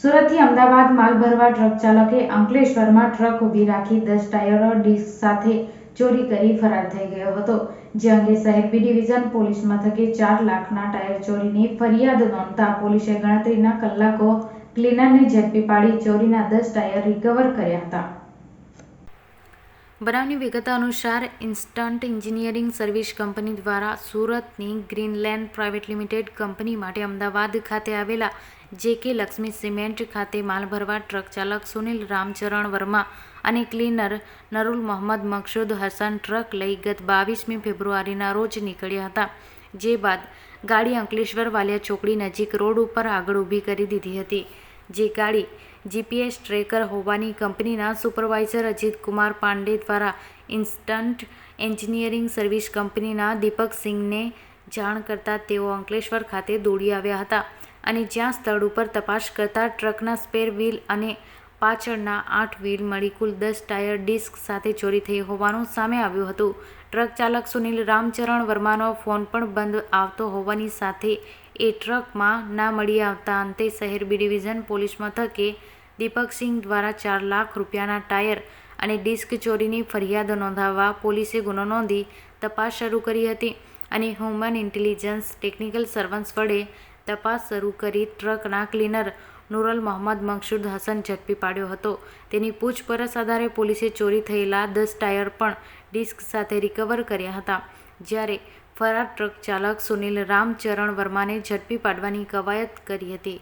સુરતથી અમદાવાદ માલ ભરવા ટ્રક ચાલકે અંકલેશ્વરમાં ટ્રક ઊભી રાખી દસ ટાયરો ડિસ્ક સાથે ચોરી કરી ફરાર થઈ ગયો હતો, જે અંગે શહેર ડિવિઝન પોલીસ મથકે ચાર લાખના ટાયર ચોરીની ફરિયાદ નોંધતા પોલીસે ગણતરીના કલાકો ક્લીનરને ઝડપી પાડી ચોરીના દસ ટાયર રિકવર કર્યા હતા. બનાવની વિગત અનુસાર ઇન્સ્ટન્ટ એન્જિનિયરિંગ સર્વિસ કંપની દ્વારા સુરતની ગ્રીનલેન્ડ પ્રાઇવેટ લિમિટેડ કંપની માટે અમદાવાદ ખાતે આવેલા જેકે લક્ષ્મી સિમેન્ટ ખાતે માલ ભરવા ટ્રક ચાલક સુનિલ રામચરણ વર્મા અને ક્લીનર નરુલ મોહમ્મદ મકસૂદ હસન ટ્રક લઈ ગત બાવીસમી ફેબ્રુઆરીના રોજ નીકળ્યા હતા, જે બાદ ગાડી અંકલેશ્વર વાલિયા ચોકડી નજીક રોડ ઉપર આગળ ઊભી કરી દીધી હતી. જે ગાડી જીપીએસ ટ્રેકર હોવાની કંપનીના સુપરવાઇઝર અજીત કુમાર પાંડે દ્વારા ઇન્સ્ટન્ટ એન્જિનિયરિંગ સર્વિસ કંપનીના દીપક સિંઘને જાણ કરતાં તેઓ અંકલેશ્વર ખાતે દોડી આવ્યા હતા અને જ્યાં સ્થળ ઉપર તપાસ કરતા ટ્રકના સ્પેર વ્હીલ અને પાછળના આઠ વ્હીલ મળી કુલ દસ ટાયર ડિસ્ક સાથે ચોરી થઈ હોવાનું સામે આવ્યું હતું. ટ્રક ચાલક સુનિલ રામચરણ વર્માનો ફોન પણ બંધ આવતો હોવાની સાથે એ ટ્રકમાં ના મળી આવતા અંતે શહેર બી ડિવિઝન પોલીસ મથકે દીપકસિંહ દ્વારા ચાર લાખ રૂપિયાના ટાયર અને ડિસ્ક ચોરીની ફરિયાદ નોંધાવવા પોલીસે ગુનો નોંધી તપાસ શરૂ કરી હતી અને હ્યુમન ઇન્ટેલિજન્સ ટેકનિકલ સર્વન્સ વડે તપાસ શરૂ કરી ટ્રકના ક્લીનર નુરલ મોહમ્મદ મકસૂદ હસન ઝડપી પાડ્યો હતો. તેની પૂછપરછ આધારે પોલીસે ચોરી થયેલા દસ ટાયર પણ ડિસ્ક સાથે રિકવર કર્યા હતા. જ્યારે ફરાર ટ્રક ચાલક સુનિલ રામચરણ વર્માને ઝડપી પાડવાની કવાયત કરી હતી.